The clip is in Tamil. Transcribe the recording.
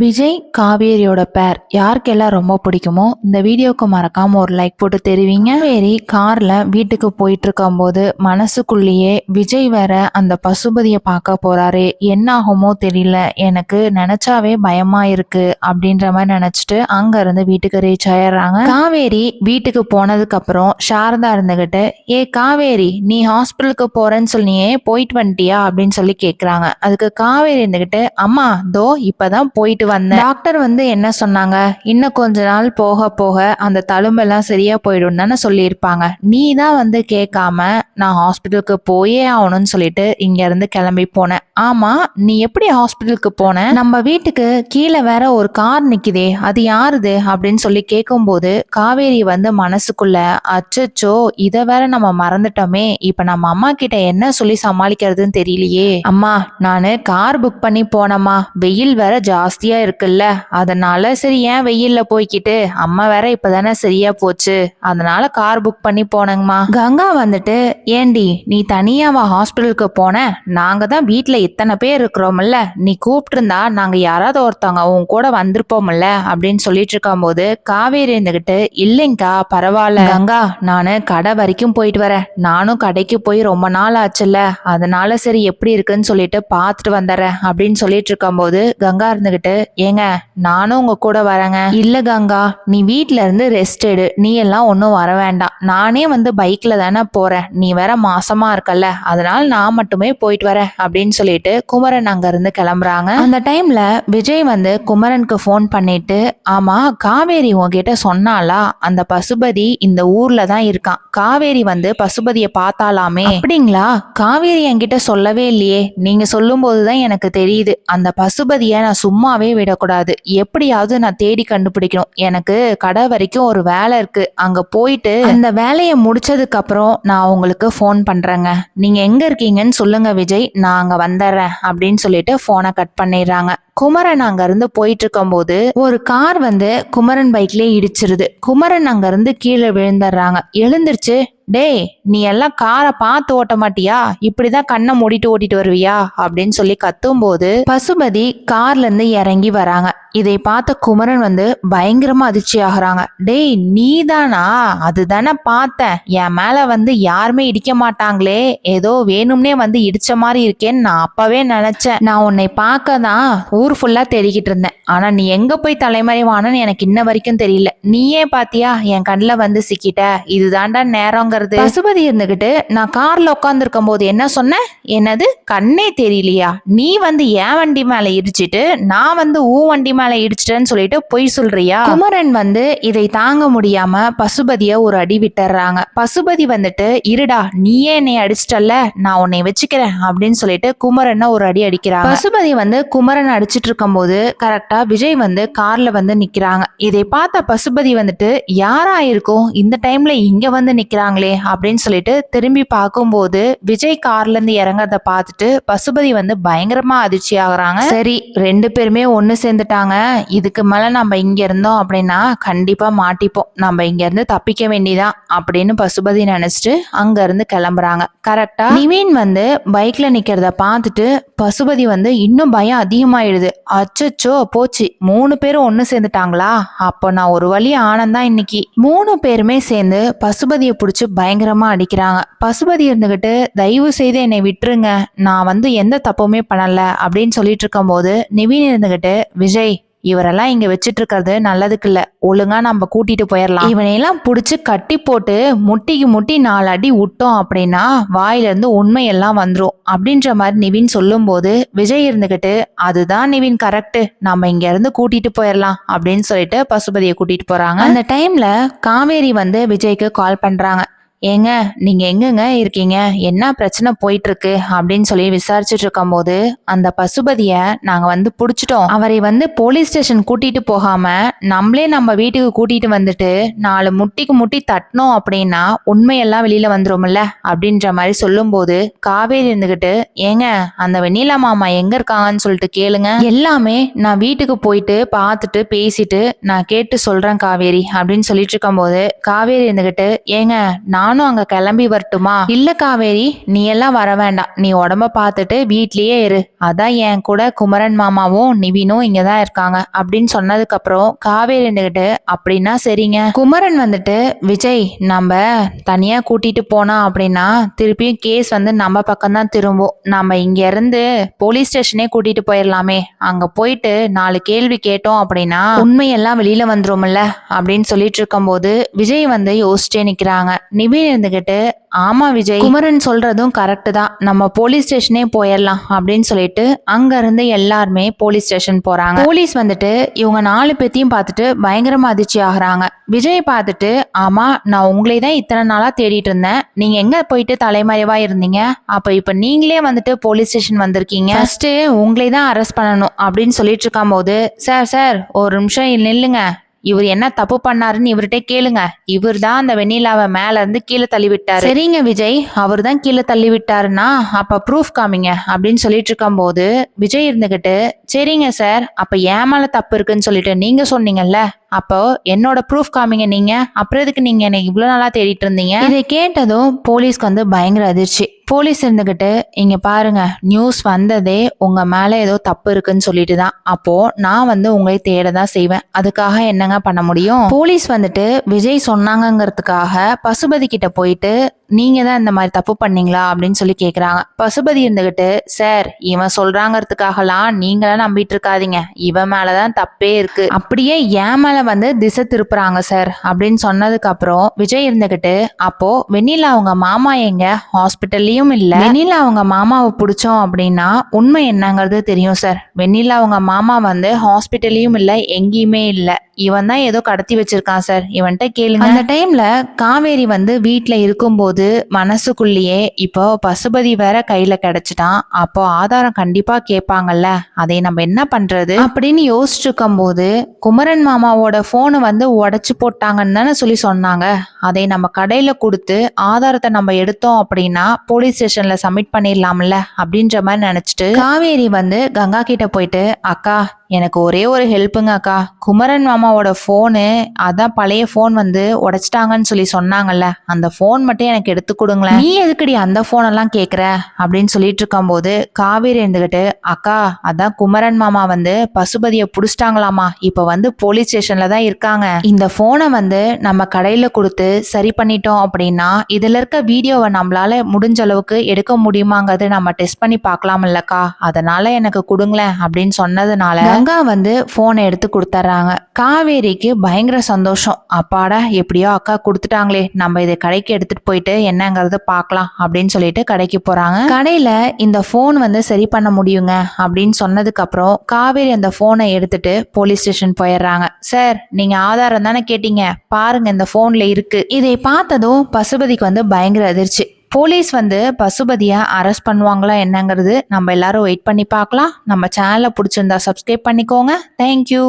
விஜய் காவேரியோட பேர் யாருக்கெல்லாம் ரொம்ப பிடிக்குமோ இந்த வீடியோக்கு மறக்காம ஒரு லைக் போட்டு தெரிவிங்க. காவேரி கார்ல வீட்டுக்கு போயிட்டு இருக்கும்போது மனசுக்குள்ளேயே விஜய் வேற அந்த பசுபதியை பார்க்க போறாரு என்ன ஆகுமோ தெரியல எனக்கு நினைச்சாவே பயமா இருக்கு அப்படின்ற மாதிரி நினைச்சிட்டு அங்க இருந்து வீட்டுக்கு ரீச் ஆயிடுறாங்க. காவேரி வீட்டுக்கு போனதுக்கு அப்புறம் சாரதா இருந்துகிட்டு ஏ காவேரி நீ ஹாஸ்பிட்டலுக்கு போறேன்னு சொன்னியே போயிட்டு வந்துட்டியா? அப்படின்னு சொல்லி கேக்குறாங்க. அதுக்கு காவேரி இருந்துகிட்டு அம்மா தோ இப்பதான் போயிட்டு வந்தேன். டாக்டர் வந்து என்ன சொன்னாங்க? இன்னும் கொஞ்ச நாள் போக போக அந்த தழும்பெல்லாம் சரியா போயிடும் தானே சொல்லியிருப்பாங்க. நீ தான் வந்து கேட்காம நான் ஹாஸ்பிட்டலுக்கு போயே ஆகணும்னு சொல்லிட்டு இங்க இருந்து கிளம்பி போனேன். ஆமா நீ எப்படி ஹாஸ்பிட்டலுக்கு போன? நம்ம வீட்டுக்கு கீழே வேற ஒரு கார் நிக்குதே அது யாருது? அப்படின்னு சொல்லி கேட்கும்போது காவேரி வந்து மனசுக்குள்ள அச்சச்சோ இதை வேற நம்ம மறந்துட்டோமே. இப்ப நம்ம அம்மா கிட்ட என்ன சொல்லி சமாளிக்கிறதுன்னு தெரியலையே. அம்மா நானு கார் புக் பண்ணி போனேம்மா. வெயில் வேற ஜாஸ்தியா இருக்குல்ல? அதனால சரி ஏன் வெயில்ல போய்க்கிட்டு? அம்மா வேற இப்பதானே சரியா போச்சு. அதனால கார் புக் பண்ணி போனேங்கம்மா. கங்கா வந்துட்டு ஏண்டி நீ தனியாவா ஹாஸ்பிட்டலுக்கு போன? நாங்க தான் வீட்டில் இத்தனை பேர் இருக்கிறோம்ல. நீ கூப்பிட்டு இருந்தா நாங்க யாராவது ஒருத்தவங்க உன் கூட வந்திருப்போம்ல? அப்படின்னு சொல்லிட்டு இருக்கும்போது காவேரி இருந்துகிட்டு இல்லைங்கக்கா பரவாயில்ல. கங்கா நானு கடை வரைக்கும் போயிட்டு வரேன். நானும் கடைக்கு போய் ரொம்ப நாள் ஆச்சுல்ல. அதனால சரி எப்படி இருக்குன்னு சொல்லிட்டு பார்த்துட்டு வந்துடுறேன். அப்படின்னு சொல்லிட்டு இருக்கும்போது கங்கா இருந்துகிட்டு ஏங்க நானும் உங்க கூட வரேங்க. இல்ல கங்கா நீ வீட்ல இருந்து ரெஸ்ட் எடு. நீ எல்லாம் ஒன்றும் வர வேண்டாம். நானே வந்து பைக்ல தானே போறேன். நீ வேற மாசமா இருக்கல்ல. அதனால நான் மட்டுமே போயிட்டு வரேன் அப்படின்னு சொல்லிட்டு குமரன் அங்க இருந்து கிளம்புறாங்க. அந்த டைம்ல விஜய் வந்து குமரனுக்கு ஃபோன் பண்ணிட்டு ஆமா காவேரி உங்ககிட்ட சொன்னாலா அந்த பசுபதி இந்த ஊர்ல தான் இருக்கான். காவேரி வந்து பசுபதியை பார்த்தாலாமே? அப்படிங்களா? காவேரி என்கிட்ட சொல்லவே இல்லையே. நீங்க சொல்லும் போதுதான் எனக்கு தெரியுது. அந்த பசுபதியை நான் சும்மாவே விடக்கூடாது. எப்படியாவது நான் தேடி கண்டுபிடிக்கணும். எனக்கு கடை வரைக்கும் ஒரு வேலை இருக்கு. அங்க போயிட்டு அந்த வேலையை முடிச்சதுக்கு அப்புறம் நான் உங்களுக்கு ஃபோன் பண்றேங்க. நீங்க எங்க இருக்கீங்கன்னு சொல்லுங்க விஜய். நான் அங்க வந்துடுறேன் அப்படின்னு சொல்லிட்டு போனை கட் பண்ணிடுறாங்க. குமரன் அங்கேருந்து போயிட்டு இருக்கும்போது ஒரு கார் வந்து குமரன் பைக்லேயே இடிச்சிருது. குமரன் அங்கேருந்து கீழே விழுந்துடுறாங்க. எழுந்திருச்சு டேய் நீ எல்லாம் காரை பார்த்து ஓட்ட மாட்டியா? இப்படிதான் கண்ணை மூடிட்டு ஓட்டிட்டு வருவியா? அப்படின்னு சொல்லி கத்தும்போது பசுபதி கார்ல இருந்து இறங்கி வராங்க. இதை பார்த்த குமரன் வந்து பயங்கரமா அதிர்ச்சி ஆகுறாங்க. டேய் நீ தானா அதுதானே பார்த்தேன். என் மேல வந்து யாருமே இடிக்க மாட்டாங்களே. ஏதோ வேணும்னே வந்து இடிச்ச மாதிரி இருக்கேன்னு நான் அப்பவே நினைச்சேன். நான் உன்னை பார்க்க தான் ஊர் ஃபுல்லா தேடிக்கிட்டு இருந்தேன். ஆனால் நீ எங்கே போய் தலைமறைவானன்னு எனக்கு இன்ன வரைக்கும் தெரியல. நீயே பாத்தியா? என் கண்ணில் வந்து சிக்கிட்ட. இதுதான்டா நேரங்கிறது. பசுபதி இருந்துகிட்டு நான் காரில் உட்காந்துருக்கும் போது என்ன சொன்ன? என்னது? கண்ணே தெரியலையா? நீ வந்து என் வண்டி மேலே இடிச்சிட்டு நான் வந்து ஊ வண்டி மேலே இடிச்சிட்டேன்னு சொல்லிட்டு பொய் சொல்றியா? குமரன் வந்து இதை தாங்க முடியாம பசுபதிய ஒரு அடி விட்டுறாங்க. பசுபதி வந்துட்டு இருடா நீயே என்னை அடிச்சிட்டல்ல. நான் உன்னை வச்சுக்கிறேன். அப்படின்னு சொல்லிட்டு குமரனை ஒரு அடி அடிக்கிறாங்க. பசுபதி வந்து குமரன் அடிச்சிட்டு இருக்கும்போது கரெக்டாக விஜய் வந்து காரில் வந்து நிற்கிறாங்க இதை பார்த்த பசுபதி வந்துட்டு யாரா இருக்கும்? இந்த டைமில் இங்கே வந்து நிற்கிறாங்களே அப்படின்னு சொல்லிட்டு திரும்பி பார்க்கும்போது விஜய் கார்லேருந்து இறங்குறத பார்த்துட்டு பசுபதி வந்து பயங்கரமாக அதிர்ச்சி ஆகுறாங்க. சரி ரெண்டு பேருமே ஒன்று சேர்ந்துட்டாங்க. இதுக்கு மேலே நம்ம இங்கே இருந்தோம் அப்படின்னா கண்டிப்பாக மாட்டிப்போம். நம்ம இங்கேருந்து தப்பிக்க வேண்டியதான் அப்படின்னு பசுபதி நினச்சிட்டு அங்கேருந்து கிளம்புறாங்க. கரெக்டாக நிவீன் வந்து பைக்கில் நிற்கிறத பார்த்துட்டு பசுபதி வந்து இன்னும் பயம் அதிகமாயிடுது. அச்சச்சோ போச்சு. மூணு பேரும் ஒன்று சேர்ந்துட்டாங்களா? அப்போ நான் ஒரு வழி ஆனந்தான் இன்னைக்கு. மூணு பேருமே சேர்ந்து பசுபதியை பிடிச்சி பயங்கரமா அடிக்கிறாங்க. பசுபதி இருந்துகிட்டு தயவு செய்து என்னை விட்டுருங்க. நான் வந்து எந்த தப்புமே பண்ணல. அப்படின்னு சொல்லிட்டு இருக்கும்போது நிவீன் இருந்துகிட்டு விஜய் இவரெல்லாம் இங்க வச்சிட்டு இருக்கிறது நல்லதுக்கு இல்ல ஒழுங்கா நம்ம கூட்டிட்டு போயிடலாம் இவனையெல்லாம் புடிச்சு கட்டி போட்டு முட்டிக்கு முட்டி நாலு அடி விட்டோம் அப்படின்னா வாயில இருந்து உண்மையெல்லாம் வந்துடும் அப்படின்ற மாதிரி நிவின் சொல்லும்போது விஜய் இருந்துகிட்டு அதுதான் நிவின் கரெக்டு நம்ம இங்க இருந்து கூட்டிட்டு போயிடலாம் அப்படின்னு சொல்லிட்டு பசுபதியை கூட்டிட்டு போறாங்க. அந்த டைம்ல காவேரி வந்து விஜய்க்கு கால் பண்றாங்க. ஏங்க நீங்க எங்கங்க இருக்கீங்க? என்ன பிரச்சனை போயிட்டு இருக்கு அப்படின்னு சொல்லி விசாரிச்சுட்டு இருக்கும்போது அந்த பசுபதிய நாங்க வந்து புடிச்சிட்டோம். அவரை வந்து போலீஸ் ஸ்டேஷன் கூட்டிட்டு போகாம நம்மளே நம்ம வீட்டுக்கு கூட்டிட்டு வந்துட்டு நாலு முட்டிக்கு முட்டி தட்டினோம் அப்படின்னா உண்மையெல்லாம் வெளியில வந்துரும்ல? அப்படின்ற மாதிரி சொல்லும்போது காவேரி இருந்துகிட்டு ஏங்க அந்த வெண்ணிலா மாமா எங்க இருக்காங்கன்னு சொல்லிட்டு கேளுங்க. எல்லாமே நான் வீட்டுக்கு போயிட்டு பார்த்துட்டு பேசிட்டு நான் கேட்டு சொல்றேன் காவேரி அப்படின்னு சொல்லிட்டு இருக்கும்போது காவேரி இருந்துகிட்டு ஏங்க நான் நானும் அங்க கிளம்பி வரட்டுமா? இல்ல காவேரி நீ எல்லாம் வர வேண்டாம். நீ உடம்ப பார்த்துட்டு வீட்லயே இரு. அதான் என் கூட குமரன் மாமாவும் நிவினும் இங்க தான் இருக்காங்க. அப்படின்னு சொன்னதுக்கு அப்புறம் காவேரி இருந்துகிட்டு அப்படின்னா சரிங்க. குமரன் வந்துட்டு விஜய் நம்ம தனியா கூட்டிட்டு போனா அப்படின்னா திருப்பியும் கேஸ் வந்து நம்ம பக்கம் தான் திரும்பும். நம்ம இங்க இருந்து போலீஸ் ஸ்டேஷனே கூட்டிட்டு போயிடலாமே அங்க போயிட்டு நாலு கேள்வி கேட்டோம் அப்படின்னா உண்மையெல்லாம் வெளியில வந்துரும்ல? அப்படின்னு சொல்லிட்டு இருக்கும்போது விஜய் வந்து யோசிச்சே நிக்கிறாங்க. நிவின் இருந்துகிட்டு ஆமா விஜய் குமரன் சொல்றதும் கரெக்டு தான். நம்ம போலீஸ் ஸ்டேஷனே போயிடலாம் அப்படின்னு சொல்லிட்டு அங்க இருந்து எல்லாருமே போலீஸ் ஸ்டேஷன் போறாங்க. போலீஸ் வந்துட்டு இவங்க நாலு பேத்தையும் பார்த்துட்டு பயங்கரமா அதிர்ச்சி ஆகுறாங்க. விஜய் பார்த்துட்டு ஆமா நான் உங்களை தான் இத்தனை நாளா தேடிட்டு இருந்தேன். நீங்க எங்க போயிட்டு தலைமறைவா இருந்தீங்க? அப்ப இப்ப நீங்களே வந்துட்டு போலீஸ் ஸ்டேஷன் வந்திருக்கீங்க. ஃபர்ஸ்ட் உங்களை தான் அரெஸ்ட் பண்ணணும் அப்படின்னு சொல்லிட்டு இருக்கும் போது சார் சார் ஒரு நிமிஷம் நில்லுங்க. இவர் என்ன தப்பு பண்ணாருன்னு இவர்கிட்ட கேளுங்க. இவர் தான் அந்த வெண்ணிலாவை மேல இருந்து கீழே தள்ளி விட்டாரு சரிங்க விஜய் அவர் தான் கீழே தள்ளி விட்டாருன்னா அப்ப ப்ரூஃப் காமிங்க அப்படின்னு சொல்லிட்டு இருக்கும்போது விஜய் இருந்துகிட்டு சரிங்க சார் அப்ப ஏன் மேல தப்பு இருக்குன்னு சொல்லிட்டு நீங்க சொன்னீங்கல்ல அப்போ என்னோட ப்ரூஃப் காமிங்க நீங்க அப்புறம் எதுக்கு நீங்க என்னை இவ்வளவு நாளா தேடிட்டு இருந்தீங்க? இதை கேட்டதும் போலீஸ்க்கு வந்து பயங்கர அதிர்ச்சி. போலீஸ் இருந்துக்கிட்டு இங்கே பாருங்க நியூஸ் வந்ததே உங்கள் மேலே ஏதோ தப்பு இருக்குன்னு சொல்லிட்டு தான். அப்போது நான் வந்து உங்களை தேட தான் செய்வேன். அதுக்காக என்னங்க பண்ண முடியும்? போலீஸ் வந்துட்டு விஜய் சொன்னாங்கங்கிறதுக்காக பசுபதி கிட்ட போயிட்டு நீங்க தான் இந்த மாதிரி தப்பு பண்ணீங்களா அப்படின்னு சொல்லி கேட்குறாங்க பசுபதி இருந்துகிட்டு சார் இவன் சொல்றாங்கிறதுக்காகலாம் நீங்களாம் நம்பிட்டு இருக்காதீங்க. இவன் மேலதான் தப்பே இருக்கு. அப்படியே என் மேல வந்து திசை திருப்புறாங்க சார். அப்படின்னு சொன்னதுக்கு அப்புறம் விஜய் இருந்துகிட்டு அப்போ வெண்ணிலா அவங்க மாமா எங்க? ஹாஸ்பிட்டல்லையும் இல்ல. வெண்ணிலா அவங்க மாமாவை பிடிச்சோம் அப்படின்னா உண்மை என்னங்கிறது தெரியும் சார். வெண்ணிலா அவங்க மாமா வந்து ஹாஸ்பிட்டல்லையும் இல்ல எங்கேயுமே இல்லை. இவன் தான் ஏதோ கடத்தி வச்சிருக்கான் சார். இவன்கிட்ட கேளுங்க. அந்த டைம்ல காவேரி வந்து வீட்ல இருக்கும்போது மனசுக்குள்ளேயே இப்போ பசுபதி வேற கையில கிடைச்சிட்டான். அப்போ ஆதாரம் கண்டிப்பா கேட்பாங்கல்ல. அதை நம்ம என்ன பண்றது? அப்படின்னு யோசிச்சிருக்கும் போது குமரன் மாமாவோட போனை வந்து உடச்சு போட்டாங்கன்னு தானே சொல்லி சொன்னாங்க. அதை நம்ம கடையில கொடுத்து ஆதாரத்தை நம்ம எடுத்தோம் அப்படின்னா போலீஸ் ஸ்டேஷன்ல சப்மிட் பண்ணிடலாம்ல அப்படின்ற மாதிரி நினைச்சிட்டு காவேரி வந்து கங்கா கிட்ட போயிட்டு அக்கா எனக்கு ஒரே ஒரு ஹெல்ப்புங்க அக்கா. குமரன் மாமாவோட ஃபோனு அதான் பழைய ஃபோன் வந்து உடைச்சிட்டாங்கன்னு சொல்லி சொன்னாங்கல்ல. அந்த ஃபோன் மட்டும் எனக்கு எடுத்து கொடுங்களேன். நீ எதுக்குடி அந்த ஃபோனெல்லாம் கேட்குற அப்படின்னு சொல்லிட்டு இருக்கும்போது காவேரி இருந்துகிட்டு அக்கா அதான் குமரன் மாமா வந்து பசுபதியை புடிச்சிட்டாங்களாமா. இப்போ வந்து போலீஸ் ஸ்டேஷன்ல தான் இருக்காங்க. இந்த ஃபோனை வந்து நம்ம கடையில் கொடுத்து சரி பண்ணிட்டோம் அப்படின்னா இதில் இருக்க வீடியோவை நம்மளால முடிஞ்ச அளவுக்கு எடுக்க முடியுமாங்கிறது நம்ம டெஸ்ட் பண்ணி பார்க்கலாம் இல்லக்கா அதனால எனக்கு கொடுங்களேன். அப்படின்னு சொன்னதுனால கங்கா வந்து ஃபோனை எடுத்து கொடுத்துட்றாங்க காவேரிக்கு பயங்கர சந்தோஷம். அப்பாடா எப்படியோ அக்கா கொடுத்துட்டாங்களே. நம்ம இதை கடைக்கு எடுத்துட்டு போயிட்டு என்னங்கிறத பார்க்கலாம் அப்படின்னு சொல்லிட்டு கடைக்கு போறாங்க. கடையில இந்த ஃபோன் வந்து சரி பண்ண முடியுங்க அப்படின்னு சொன்னதுக்கு அப்புறம் காவேரி அந்த ஃபோனை எடுத்துட்டு போலீஸ் ஸ்டேஷன் போயிடுறாங்க. சார் நீங்க ஆதாரம் தானே கேட்டீங்க? பாருங்க இந்த ஃபோன்ல இருக்கு. இதை பார்த்ததும் பசுபதிக்கு வந்து பயங்கர அதிர்ச்சி. போலீஸ் வந்து பசுபதியை அரெஸ்ட் பண்ணுவாங்களா என்னங்கிறது நம்ம எல்லாரும் வெயிட் பண்ணி பார்க்கலாம். நம்ம சேனலை பிடிச்சிருந்தா சப்ஸ்கிரைப் பண்ணிக்கோங்க. தேங்க்யூ